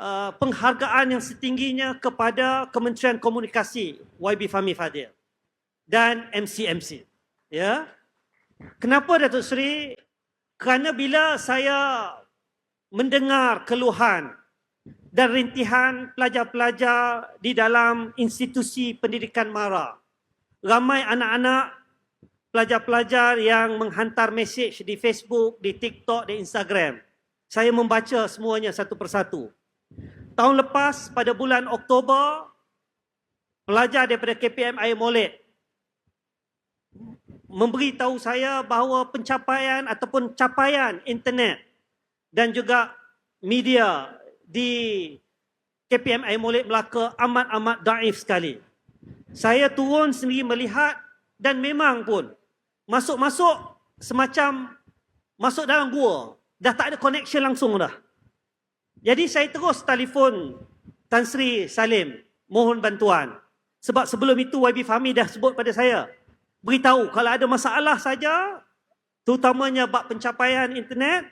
uh, penghargaan yang setingginya kepada Kementerian Komunikasi YB Fahmi Fadil dan MCMC. Ya. Kenapa Datuk Seri? Kerana bila saya mendengar keluhan dan rintihan pelajar-pelajar di dalam institusi pendidikan MARA, ramai anak-anak pelajar-pelajar yang menghantar mesej di Facebook, di TikTok, di Instagram. Saya membaca semuanya satu persatu. Tahun lepas pada bulan Oktober, pelajar daripada KPM Air Molek memberitahu saya bahawa pencapaian ataupun capaian internet dan juga media di KPM Air Molek Melaka amat-amat daif sekali. Saya turun sendiri melihat dan memang pun masuk-masuk semacam masuk dalam gua. Dah tak ada connection langsung dah. Jadi saya terus telefon Tan Sri Salim mohon bantuan. Sebab sebelum itu YB Fahmi dah sebut pada saya. Beritahu kalau ada masalah saja terutamanya bab pencapaian internet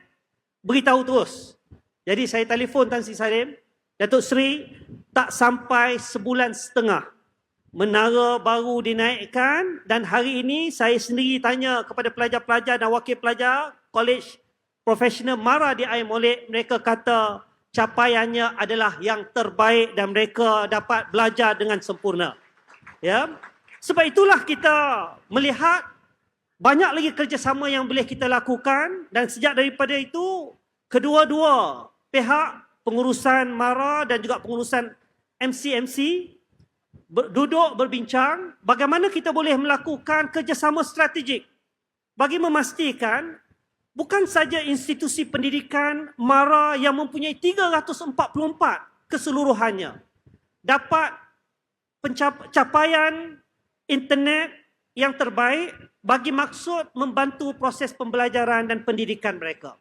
beritahu terus. Jadi saya telefon Tan Sri Salim, Datuk Sri tak sampai sebulan setengah menara baru dinaikkan dan hari ini saya sendiri tanya kepada pelajar-pelajar dan wakil pelajar College Profesional Mara di Air Molek mereka kata capaiannya adalah yang terbaik dan mereka dapat belajar dengan sempurna. Ya. Sebab itulah kita melihat banyak lagi kerjasama yang boleh kita lakukan dan sejak daripada itu kedua-dua pihak pengurusan MARA dan juga pengurusan MCMC duduk berbincang bagaimana kita boleh melakukan kerjasama strategik bagi memastikan bukan saja institusi pendidikan MARA yang mempunyai 344 keseluruhannya dapat pencapaian internet yang terbaik bagi maksud membantu proses pembelajaran dan pendidikan mereka.